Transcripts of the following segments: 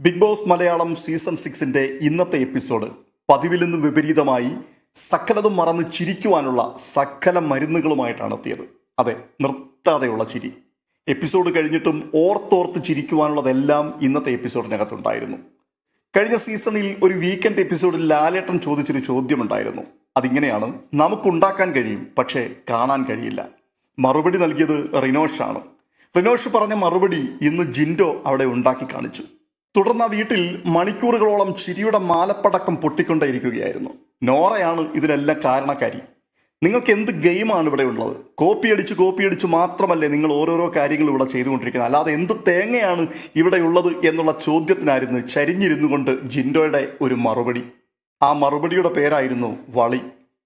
Big boss Malayalam season സിക്സിന്റെ ഇന്നത്തെ episode പതിവിൽ നിന്ന് വിപരീതമായി സകലതും മറന്ന് ചിരിക്കുവാനുള്ള സകല മരുന്നുകളുമായിട്ടാണ് എത്തിയത്. അതെ നിർത്താതെയുള്ള ചിരി. എപ്പിസോഡ് കഴിഞ്ഞിട്ടും ഓർത്തോർത്ത് ചിരിക്കുവാനുള്ളതെല്ലാം ഇന്നത്തെ എപ്പിസോഡിനകത്തുണ്ടായിരുന്നു. കഴിഞ്ഞ സീസണിൽ ഒരു വീക്കെൻഡ് എപ്പിസോഡിൽ ലാലേട്ടൻ ചോദിച്ചൊരു ചോദ്യമുണ്ടായിരുന്നു. അതിങ്ങനെയാണ് നമുക്കുണ്ടാക്കാൻ കഴിയും പക്ഷേ കാണാൻ കഴിയില്ല. മറുപടി നൽകിയത് റിനോഷാണ് റിനോഷ് പറഞ്ഞ മറുപടി ഇന്ന് ജിൻഡോ അവിടെ ഉണ്ടാക്കി കാണിച്ചു. തുടർന്ന് ആ വീട്ടിൽ മണിക്കൂറുകളോളം ചിരിയുടെ മാലപ്പടക്കം പൊട്ടിക്കൊണ്ടേയിരിക്കുകയായിരുന്നു. നോറയാണ് ഇതിനെല്ലാം കാരണക്കാരി. നിങ്ങൾക്ക് എന്ത് ഗെയിമാണ് ഇവിടെ ഉള്ളത്? കോപ്പി അടിച്ച് കോപ്പി അടിച്ച് മാത്രമല്ലേ നിങ്ങൾ ഓരോരോ കാര്യങ്ങൾ ഇവിടെ ചെയ്തുകൊണ്ടിരിക്കുന്നത്. അല്ലാതെ എന്ത് തേങ്ങയാണ് ഇവിടെ ഉള്ളത് എന്നുള്ള ചോദ്യത്തിനായിരുന്നു ചരിഞ്ഞിരുന്നു കൊണ്ട് ജിൻഡോയുടെ ഒരു മറുപടി. ആ മറുപടിയുടെ പേരായിരുന്നു വളി.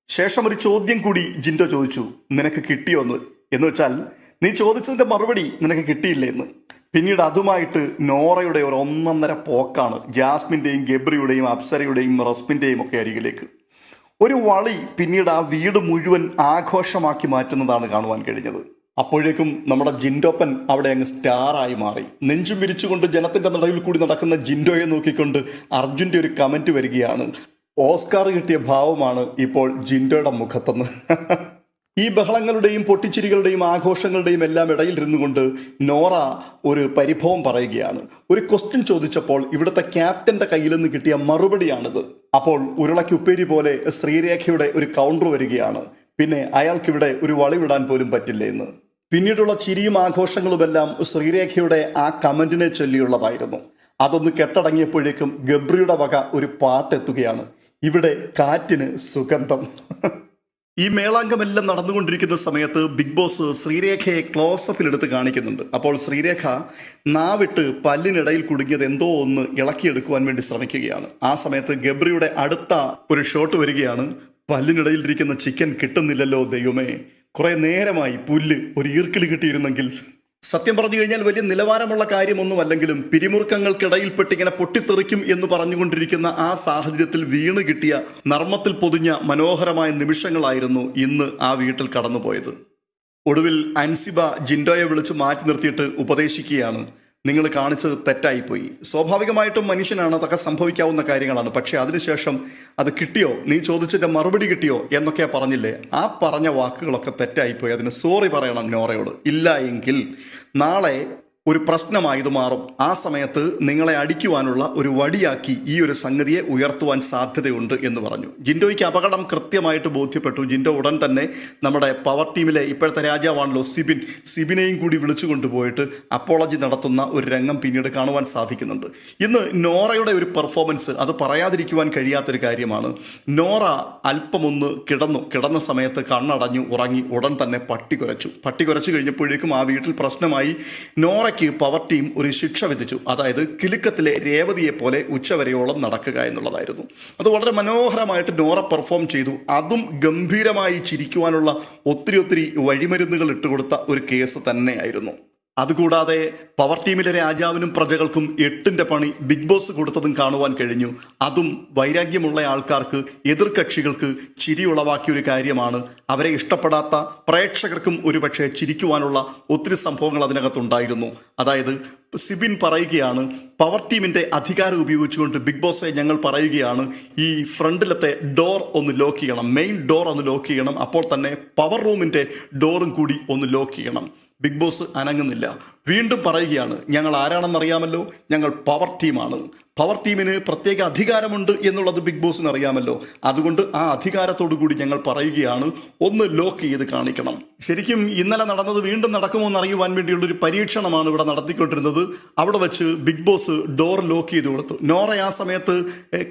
ശേഷം ഒരു ചോദ്യം കൂടി ജിൻഡോ ചോദിച്ചു. നിനക്ക് കിട്ടിയോ എന്ന്? എന്ന് വെച്ചാൽ നീ ചോദിച്ചതിന്റെ മറുപടി നിനക്ക് കിട്ടിയില്ലേ എന്ന്? പിന്നീട് അതുമായിട്ട് നോറയുടെ ഒരു ഒന്നൊന്നര പോക്കാണ് ജാസ്മിന്റെയും ഗബ്രിയുടെയും അപ്സരയുടെയും റസ്മിന്റെയും ഒക്കെ അരികിലേക്ക്. ഒരു വളി പിന്നീട് ആ വീട് മുഴുവൻ ആഘോഷമാക്കി മാറ്റുന്നതാണ് കാണുവാൻ കഴിഞ്ഞത്. അപ്പോഴേക്കും നമ്മുടെ ജിൻഡോപ്പൻ അവിടെ അങ്ങ് സ്റ്റാറായി മാറി. നെഞ്ചും വിരിച്ചുകൊണ്ട് ജനത്തിന്റെ നടുവിൽ കൂടി നടക്കുന്ന ജിൻഡോയെ നോക്കിക്കൊണ്ട് അർജുന്റെ ഒരു കമന്റ് വരികയാണ്. ഓസ്കാർ കിട്ടിയ ഭാവമാണ് ഇപ്പോൾ ജിൻഡോയുടെ മുഖത്തെന്ന്. ഈ ബഹളങ്ങളുടെയും പൊട്ടിച്ചിരികളുടെയും ആഘോഷങ്ങളുടെയും എല്ലാം ഇടയിൽ ഇരുന്നുകൊണ്ട് നോറ ഒരു പരിഭവം പറയുകയാണ്. ഒരു ക്വസ്റ്റ്യൻ ചോദിച്ചപ്പോൾ ഇവിടുത്തെ ക്യാപ്റ്റന്റെ കയ്യിൽ നിന്ന് കിട്ടിയ മറുപടിയാണിത്. അപ്പോൾ ഉരുളക്കുപ്പേരി പോലെ ശ്രീരേഖയുടെ ഒരു കൗണ്ടർ വരികയാണ്. പിന്നെ അയാൾക്കിവിടെ ഒരു വളി പോലും പറ്റില്ല എന്ന്. പിന്നീടുള്ള ചിരിയും ആഘോഷങ്ങളുമെല്ലാം ശ്രീരേഖയുടെ ആ കമന്റിനെ ചൊല്ലിയുള്ളതായിരുന്നു. അതൊന്ന് കെട്ടടങ്ങിയപ്പോഴേക്കും ഗബ്രിയുടെ വക ഒരു പാട്ടെത്തുകയാണ് ഇവിടെ കാറ്റിന് സുഗന്ധം. ഈ മേളാങ്കമെല്ലാം നടന്നുകൊണ്ടിരിക്കുന്ന സമയത്ത് ബിഗ് ബോസ് ശ്രീരേഖയെ ക്ലോസപ്പിൽ എടുത്ത് കാണിക്കുന്നുണ്ട്. അപ്പോൾ ശ്രീരേഖ നാവിട്ട് പല്ലിനിടയിൽ കുടുങ്ങിയത് എന്തോ ഒന്ന് ഇളക്കിയെടുക്കുവാൻ വേണ്ടി ശ്രമിക്കുകയാണ്. ആ സമയത്ത് ഗബ്രിയുടെ അടുത്ത ഒരു ഷോട്ട് വരികയാണ്. പല്ലിനിടയിൽ ഇരിക്കുന്ന ചിക്കൻ കിട്ടുന്നില്ലല്ലോ ദൈവമേ. കുറെ നേരമായി പുല്ല് ഒരു ഈർക്കിൽ കിട്ടിയിരുന്നെങ്കിൽ സത്യം പറഞ്ഞു കഴിഞ്ഞാൽ വലിയ നിലവാരമുള്ള കാര്യമൊന്നുമല്ലെങ്കിലും പിരിമുറുക്കങ്ങൾക്കിടയിൽപ്പെട്ട് ഇങ്ങനെ പൊട്ടിത്തെറിക്കും എന്ന് പറഞ്ഞുകൊണ്ടിരിക്കുന്ന ആ സാഹചര്യത്തിൽ വീണ് കിട്ടിയ നർമ്മത്തിൽ പൊതിഞ്ഞ മനോഹരമായ നിമിഷങ്ങളായിരുന്നു ഇന്ന് ആ വീട്ടിൽ കടന്നുപോയത്. ഒടുവിൽ അൻസിബ ജിൻഡോയെ വിളിച്ച് മാറ്റി നിർത്തിയിട്ട് ഉപദേശിക്കുകയാണ്. നിങ്ങൾ കാണിച്ചത് തെറ്റായിപ്പോയി. സ്വാഭാവികമായിട്ടും മനുഷ്യനാണ് അതൊക്കെ സംഭവിക്കാവുന്ന കാര്യങ്ങളാണ്. പക്ഷേ അതിനുശേഷം അത് കിട്ടിയോ? നീ ചോദിച്ചതിന്റെ മറുപടി കിട്ടിയോ? എന്നൊക്കെ പറഞ്ഞില്ലേ? ആ പറഞ്ഞ വാക്കുകളൊക്കെ തെറ്റായിപ്പോയി. അതിന് സോറി പറയണം നോറയോട്. ഇല്ല എങ്കിൽ നാളെ ഒരു പ്രശ്നമായി ഇത് മാറും. ആ സമയത്ത് നിങ്ങളെ അടിക്കുവാനുള്ള ഒരു വടിയാക്കി ഈ ഒരു സംഗതിയെ ഉയർത്തുവാൻ സാധ്യതയുണ്ട് എന്ന് പറഞ്ഞു. ജിൻഡോയ്ക്ക് അപകടം കൃത്യമായിട്ട് ബോധ്യപ്പെട്ടു. ജിൻഡോ ഉടൻ തന്നെ നമ്മുടെ പവർ ടീമിലെ ഇപ്പോഴത്തെ രാജാവാണല്ലോ സിബിൻ. സിബിനെയും കൂടി വിളിച്ചു കൊണ്ടുപോയിട്ട് അപ്പോളജി നടത്തുന്ന ഒരു രംഗം പിന്നീട് കാണുവാൻ സാധിക്കുന്നുണ്ട്. ഇന്ന് നോറയുടെ ഒരു പെർഫോമൻസ് അത് പറയാതിരിക്കുവാൻ കഴിയാത്തൊരു കാര്യമാണ്. നോറ അല്പമൊന്ന് കിടന്നു. കിടന്ന സമയത്ത് കണ്ണടഞ്ഞു ഉറങ്ങി ഉടൻ തന്നെ പട്ടി കുരച്ചു. പട്ടി കുരച്ചു കഴിഞ്ഞപ്പോഴേക്കും ആ വീട്ടിൽ പ്രശ്നമായി. നോറയ്ക്ക് പവർ ടീം ഒരു ശിക്ഷ വിധിച്ചു. അതായത് കിലുക്കത്തിലെ രേവതിയെ പോലെ ഉച്ചവരെയോളം നടക്കുക എന്നുള്ളതായിരുന്നു. അത് വളരെ മനോഹരമായിട്ട് നോറ പെർഫോം ചെയ്തു. അതും ഗംഭീരമായി ചിരിക്കുവാനുള്ള ഒത്തിരി ഒത്തിരി വഴിമരുന്നുകൾ ഇട്ടുകൊടുത്ത ഒരു കേസ് തന്നെയായിരുന്നു. അതുകൂടാതെ പവർ ടീമിലെ രാജാവിനും പ്രജകൾക്കും എട്ടിന്റെ പണി ബിഗ് ബോസ് കൊടുത്തതും കാണുവാൻ കഴിഞ്ഞു. അതും വൈരാഗ്യമുള്ള ആൾക്കാർക്ക് എതിർകക്ഷികൾക്ക് ചിരി ഉളവാക്കിയ ഒരു കാര്യമാണ്. അവരെ ഇഷ്ടപ്പെടാത്ത പ്രേക്ഷകർക്കും ഒരുപക്ഷെ ചിരിക്കുവാനുള്ള ഒത്തിരി സംഭവങ്ങൾ അതിനകത്തുണ്ടായിരുന്നു. അതായത് സിബിൻ പറയുകയാണ് പവർ ടീമിന്റെ അധികാരം ഉപയോഗിച്ചുകൊണ്ട് ബിഗ് ബോസെ ഞങ്ങൾ പറയുകയാണ് ഈ ഫ്രണ്ടിലത്തെ ഡോർ ഒന്ന് ലോക്ക് ചെയ്യണം മെയിൻ ഡോർ ഒന്ന് ലോക്ക് ചെയ്യണം അപ്പോൾ തന്നെ പവർ റൂമിന്റെ ഡോറും കൂടി ഒന്ന് ലോക്ക് ചെയ്യണം. ബിഗ് ബോസ് അനങ്ങുന്നില്ല. വീണ്ടും പറയുകയാണ് ഞങ്ങൾ ആരാണെന്നറിയാമല്ലോ? ഞങ്ങൾ പവർ ടീമാണ് പവർ ടീമിന് പ്രത്യേക അധികാരമുണ്ട് എന്നുള്ളത് ബിഗ് ബോസിന് അറിയാമല്ലോ. അതുകൊണ്ട് ആ അധികാരത്തോടു കൂടി ഞങ്ങൾ പറയുകയാണ് ഒന്ന് ലോക്ക് ചെയ്ത് കാണിക്കണം. ശരിക്കും ഇന്നലെ നടന്നത് വീണ്ടും നടക്കുമോ എന്ന് അറിയുവാൻ വേണ്ടിയുള്ള ഒരു പരീക്ഷണമാണ് ഇവിടെ നടത്തിക്കൊണ്ടിരുന്നത്. അവിടെ വെച്ച് ബിഗ് ബോസ് ഡോർ ലോക്ക് ചെയ്ത് കൊടുത്തു. നോറ ആ സമയത്ത്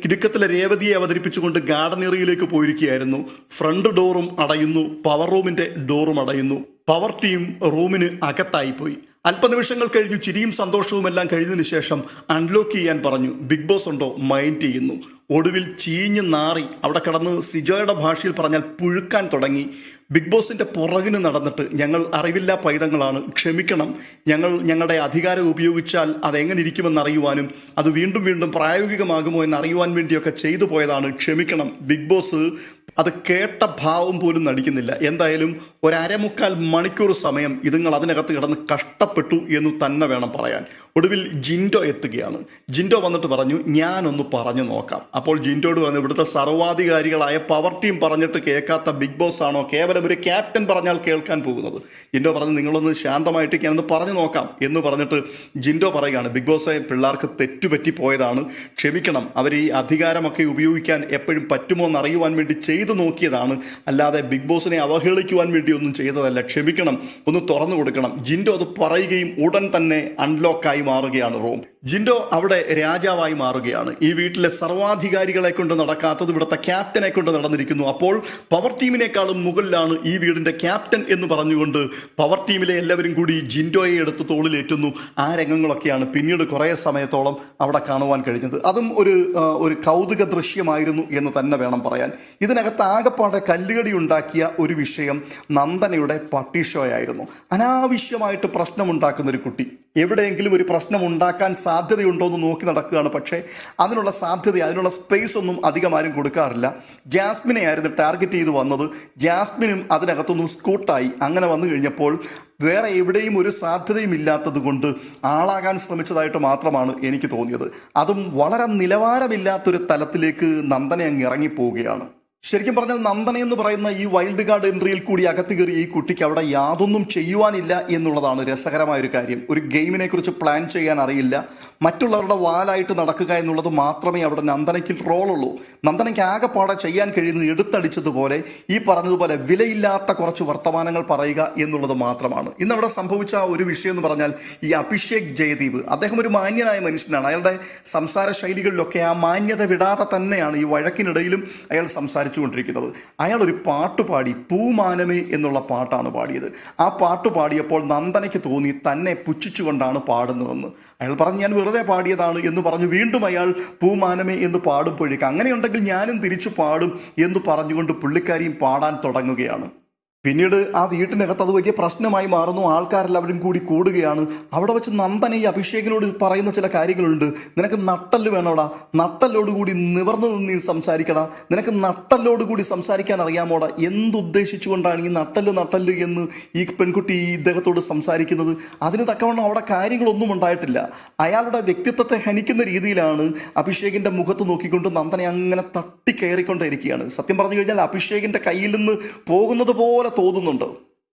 കിടുക്കത്തിലെ രേവതിയെ അവതരിപ്പിച്ചുകൊണ്ട് ഗാർഡൻ ഏറിയയിലേക്ക് പോയിരിക്കുകയായിരുന്നു. ഫ്രണ്ട് ഡോറും അടയുന്നു പവർ റൂമിന്റെ ഡോറും അടയുന്നു. പവർ ടീം റൂമിന് അകത്തായിപ്പോയി. അല്പനിമിഷങ്ങൾ കഴിഞ്ഞു ചിരിയും സന്തോഷവും എല്ലാം കഴിഞ്ഞതിന് ശേഷം അൺലോക്ക് ചെയ്യാൻ പറഞ്ഞു ബിഗ് ബോസ് ഉണ്ടോ? മൈൻഡ് ചെയ്യുന്നു. ഒടുവിൽ ചീഞ്ഞ് നാറി അവിടെ കടന്ന് സിജോയുടെ ഭാഷയിൽ പറഞ്ഞാൽ പുഴുക്കാൻ തുടങ്ങി. ബിഗ് ബോസിന്റെ പുറകിന് നടന്നിട്ട് ഞങ്ങൾ അറിവില്ലാ പൈതങ്ങളാണ് ക്ഷമിക്കണം. ഞങ്ങൾ ഞങ്ങളുടെ അധികാരം ഉപയോഗിച്ചാൽ അതെങ്ങനെ ഇരിക്കുമെന്ന് അറിയുവാനും അത് വീണ്ടും വീണ്ടും പ്രായോഗികമാകുമോ എന്ന് അറിയുവാൻ വേണ്ടിയൊക്കെ ചെയ്തു പോയതാണ് ക്ഷമിക്കണം. ബിഗ് ബോസ് അത് കേട്ട ഭാവം പോലും നടിക്കുന്നില്ല. എന്തായാലും ഒരു അരമുക്കാൽ മണിക്കൂർ സമയം ഇതുങ്ങൾ അതിനകത്ത് കിടന്ന് കഷ്ടപ്പെട്ടു എന്ന് തന്നെ വേണം പറയാൻ. ഒടുവിൽ ജിൻഡോ എത്തുകയാണ്. ജിൻഡോ വന്നിട്ട് പറഞ്ഞു ഞാനൊന്ന് പറഞ്ഞു നോക്കാം. അപ്പോൾ ജിൻഡോട് പറഞ്ഞു ഇവിടുത്തെ സർവാധികാരികളായ പവർ ടീം പറഞ്ഞിട്ട് കേൾക്കാത്ത ബിഗ് ബോസ് ആണോ? കേവലം ഒരു ക്യാപ്റ്റൻ പറഞ്ഞാൽ കേൾക്കാൻ പോകുന്നത്. ജിൻഡോ പറഞ്ഞു നിങ്ങളൊന്ന് ശാന്തമായിട്ട് ഞാനൊന്ന് പറഞ്ഞു നോക്കാം. എന്ന് പറഞ്ഞിട്ട് ജിൻഡോ പറയുകയാണ് ബിഗ് ബോസായ പിള്ളേർക്ക് തെറ്റുപറ്റി പോയതാണ്. ക്ഷമിക്കണം അവർ ഈ അധികാരമൊക്കെ ഉപയോഗിക്കാൻ എപ്പോഴും പറ്റുമോ എന്ന് അറിയുവാൻ വേണ്ടി ചെയ്തു നോക്കിയതാണ്. അല്ലാതെ ബിഗ് ബോസിനെ അവഹേളിക്കുവാൻ വേണ്ടി ഒന്നും ചെയ്തതല്ല. ക്ഷമിക്കണം ഒന്ന് തുറന്നു കൊടുക്കണം. ജിൻഡോ അത് പറയുകയും ഉടൻ തന്നെ അൺലോക്കായി മാറുകയാണ് റൂം. ജിൻഡോ അവിടെ രാജാവായി മാറുകയാണ്. ഈ വീട്ടിലെ സർവാധികാരികളെ കൊണ്ട് നടക്കാത്തത് ഇവിടുത്തെ ക്യാപ്റ്റനെ കൊണ്ട് നടന്നിരിക്കുന്നു. അപ്പോൾ പവർ ടീമിനേക്കാളും മുകളിലാണ് ഈ വീടിന്റെ ക്യാപ്റ്റൻ എന്ന് പറഞ്ഞുകൊണ്ട് പവർ ടീമിലെ എല്ലാവരും കൂടി ജിൻഡോയെ എടുത്ത് തോളിലേറ്റുന്നു. ആ രംഗങ്ങളൊക്കെയാണ് പിന്നീട് കുറേ സമയത്തോളം അവിടെ കാണുവാൻ കഴിഞ്ഞത്. അതും ഒരു ഒരു കൗതുക ദൃശ്യമായിരുന്നു എന്ന് തന്നെ വേണം പറയാൻ. ഇതിനകത്ത് ആകെപ്പാടെ കല്ലുകടി ഉണ്ടാക്കിയ ഒരു വിഷയം നന്ദനയുടെ പട്ടി ഷോ ആയിരുന്നു അനാവശ്യമായിട്ട് പ്രശ്നമുണ്ടാക്കുന്ന ഒരു കുട്ടി. എവിടെയെങ്കിലും ഒരു പ്രശ്നം ഉണ്ടാക്കാൻ സാധ്യതയുണ്ടോ എന്ന് നോക്കി നടക്കുകയാണ്. പക്ഷേ അതിനുള്ള സാധ്യത അതിനുള്ള സ്പേസ് ഒന്നും അധികം ആരും കൊടുക്കാറില്ല. ജാസ്മിനെ ആയിരുന്നു ടാർഗറ്റ് ചെയ്ത് വന്നത്. ജാസ്മിനും അതിനകത്തൊന്നും സ്കൂട്ടായി അങ്ങനെ വന്നു കഴിഞ്ഞപ്പോൾ വേറെ എവിടെയും ഒരു സാധ്യതയും ഇല്ലാത്തത് കൊണ്ട് ആളാകാൻ ശ്രമിച്ചതായിട്ട് മാത്രമാണ് എനിക്ക് തോന്നിയത്. അതും വളരെ നിലവാരമില്ലാത്തൊരു തലത്തിലേക്ക് നന്ദനെ അങ്ങ് ഇറങ്ങിപ്പോവുകയാണ്. ശരിക്കും പറഞ്ഞാൽ നന്ദന എന്ന് പറയുന്ന ഈ വൈൽഡ് കാർഡ് എൻട്രിയിൽ കൂടി അകത്ത് കയറി ഈ കുട്ടിക്ക് അവിടെ യാതൊന്നും ചെയ്യുവാനില്ല എന്നുള്ളതാണ് രസകരമായ ഒരു കാര്യം. ഒരു ഗെയിമിനെ കുറിച്ച് പ്ലാൻ ചെയ്യാൻ അറിയില്ല. മറ്റുള്ളവരുടെ വാലായിട്ട് നടക്കുക എന്നുള്ളത് മാത്രമേ അവിടെ നന്ദനയ്ക്ക് റോളുള്ളൂ നന്ദനയ്ക്ക് ആകെപ്പാടെ ചെയ്യാൻ കഴിയുന്നത് എടുത്തടിച്ചതുപോലെ ഈ പറഞ്ഞതുപോലെ വിലയില്ലാത്ത കുറച്ച് വർത്തമാനങ്ങൾ പറയുക എന്നുള്ളത് മാത്രമാണ്. ഇന്ന് അവിടെ സംഭവിച്ച ഒരു വിഷയം എന്ന് പറഞ്ഞാൽ ഈ അഭിഷേക് ജയദീപ് അദ്ദേഹം ഒരു മാന്യനായ മനുഷ്യനാണ്. അയാളുടെ സംസാര ശൈലികളിലൊക്കെ ആ മാന്യത വിടാതെ തന്നെയാണ് ഈ വഴക്കിനിടയിലും അയാൾ സംസാരിച്ചുകൊണ്ടിരിക്കുന്നത് അയാൾ ഒരു പാട്ട് പാടി പൂമാനമേ എന്നുള്ള പാട്ടാണ് പാടിയത്. ആ പാട്ട് പാടിയപ്പോൾ നന്ദനയ്ക്ക് തോന്നി തന്നെ പുച്ഛിച്ചുകൊണ്ടാണ് പാടുന്നതെന്ന്. അയാൾ പറഞ്ഞു ഞാൻ വെറുതെ പാടിയതാണ് എന്ന് പറഞ്ഞു വീണ്ടും അയാൾ പൂമാനമേ എന്ന് പാടുമ്പോഴേക്ക് അങ്ങനെയുണ്ടെങ്കിൽ ഞാനും തിരിച്ചു പാടും എന്ന് പറഞ്ഞുകൊണ്ട് പുള്ളിക്കാരിയും പാടാൻ തുടങ്ങുകയാണ്. പിന്നീട് ആ വീട്ടിനകത്ത് അത് വലിയ പ്രശ്നമായി മാറുന്നു. ആൾക്കാരെല്ലാവരും കൂടി കൂടുകയാണ്. അവിടെ വെച്ച് നന്ദന ഈ അഭിഷേകിനോട് പറയുന്ന ചില കാര്യങ്ങളുണ്ട്. നിനക്ക് നട്ടൽ വേണോടാ. നട്ടല്ലോടുകൂടി നിവർന്നു നിന്ന് സംസാരിക്കടാ. നിനക്ക് നട്ടല്ലോടുകൂടി സംസാരിക്കാൻ അറിയാമോടാ. എന്തുദ്ദേശിച്ചുകൊണ്ടാണ് ഈ നട്ടൽ നട്ടൽ എന്ന് ഈ പെൺകുട്ടി ഈ ഇദ്ദേഹത്തോട് സംസാരിക്കുന്നത്? അതിന് തക്കവണ്ണം അവിടെ കാര്യങ്ങളൊന്നും ഉണ്ടായിട്ടില്ല. അയാളുടെ വ്യക്തിത്വത്തെ ഹനിക്കുന്ന രീതിയിലാണ് അഭിഷേകിന്റെ മുഖത്ത് നോക്കിക്കൊണ്ട് നന്ദനെ അങ്ങനെ തട്ടി കയറിക്കൊണ്ടേയിരിക്കുകയാണ് സത്യം പറഞ്ഞു കഴിഞ്ഞാൽ അഭിഷേകിന്റെ കയ്യിൽ നിന്ന് പോകുന്നത് പോലെ തോന്നുന്നുണ്ട്?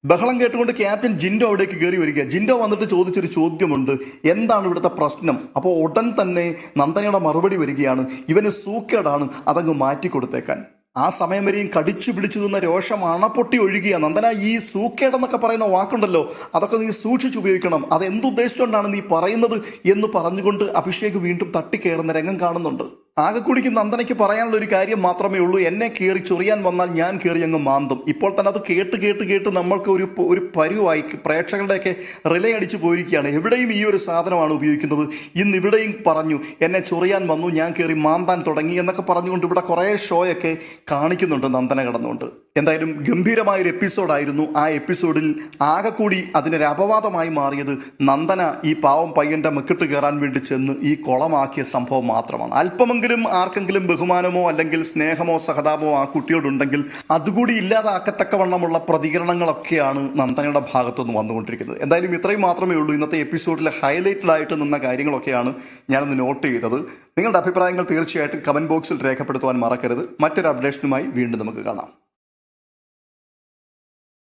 ബഹളം കേട്ടുകൊണ്ട് ക്യാപ്റ്റൻ ജിൻഡോ അവിടേക്ക് കയറി വരിക. ജിൻഡോ വന്നിട്ട് ചോദിച്ചൊരു ചോദ്യമുണ്ട്. എന്താണ് ഇവിടുത്തെ പ്രശ്നം? അപ്പോൾ ഉടൻ തന്നെ നന്ദനയുടെ മറുപടി വരികയാണ്. ഇവന് സൂക്കേടാണ് അതങ്ങ് മാറ്റി കൊടുത്തേക്കാൻ ആ സമയം വരെയും കടിച്ചു പിടിച്ചു നിന്ന രോഷം അണപ്പൊട്ടി ഒഴുകിയ നന്ദന ഈ സൂക്കേടെന്നൊക്കെ പറയുന്ന വാക്കുണ്ടല്ലോ അതൊക്കെ നീ സൂക്ഷിച്ചു ഉപയോഗിക്കണം. അത് എന്തുദ്ദേശിച്ചുകൊണ്ടാണ് നീ പറയുന്നത് എന്ന് പറഞ്ഞുകൊണ്ട് അഭിഷേക് വീണ്ടും തട്ടിക്കയറുന്ന രംഗം കാണുന്നുണ്ട്. ആകെക്കൂടിക്ക് നന്ദനയ്ക്ക് പറയാനുള്ള ഒരു കാര്യം മാത്രമേ ഉള്ളൂ. എന്നെ കയറി ചൊറിയാൻ വന്നാൽ ഞാൻ കയറി അങ്ങ് മാന്തും. ഇപ്പോൾ തന്നെ അത് കേട്ട് കേട്ട് കേട്ട് നമ്മൾക്ക് ഒരു ഒരു പരുവായി പ്രേക്ഷകരുടെയൊക്കെ റിലേ അടിച്ച് പോയിരിക്കുകയാണ്. എവിടെയും ഈ ഒരു സാധനമാണ് ഉപയോഗിക്കുന്നത്. ഇന്ന് ഇവിടെയും പറഞ്ഞു എന്നെ ചൊറിയാൻ വന്നു ഞാൻ കയറി മാന്താൻ തുടങ്ങി എന്നൊക്കെ പറഞ്ഞുകൊണ്ട് ഇവിടെ കുറേ ഷോയൊക്കെ കാണിക്കുന്നുണ്ട് നന്ദന കടന്നുകൊണ്ട്. എന്തായാലും ഗംഭീരമായ ഒരു എപ്പിസോഡായിരുന്നു ആ എപ്പിസോഡിൽ ആകെ കൂടി അതിനൊരു അപവാദമായി മാറിയത് നന്ദന ഈ പാവം പയ്യന്റെ മെക്കിട്ട് കയറാൻ വേണ്ടി ചെന്ന് ഈ കുളമാക്കിയ സംഭവം മാത്രമാണ്. അല്പമെങ്കിലും ആർക്കെങ്കിലും ബഹുമാനമോ അല്ലെങ്കിൽ സ്നേഹമോ സഹതാപമോ ആ കുട്ടിയോടുണ്ടെങ്കിൽ അതുകൂടി ഇല്ലാതാക്കത്തക്കവണ്ണമുള്ള പ്രതികരണങ്ങളൊക്കെയാണ് നന്ദനയുടെ ഭാഗത്തുനിന്ന് വന്നുകൊണ്ടിരിക്കുന്നത്. എന്തായാലും ഇത്രയും മാത്രമേ ഉള്ളൂ. ഇന്നത്തെ എപ്പിസോഡിലെ ഹൈലൈറ്റഡ് ആയിട്ട് നിന്ന കാര്യങ്ങളൊക്കെയാണ് ഞാനൊന്ന് നോട്ട് ചെയ്തത്. നിങ്ങളുടെ അഭിപ്രായങ്ങൾ തീർച്ചയായിട്ടും കമന്റ് ബോക്സിൽ രേഖപ്പെടുത്തുവാൻ മറക്കരുത്. മറ്റൊരു അപ്ഡേഷനുമായി വീണ്ടും നമുക്ക് കാണാം.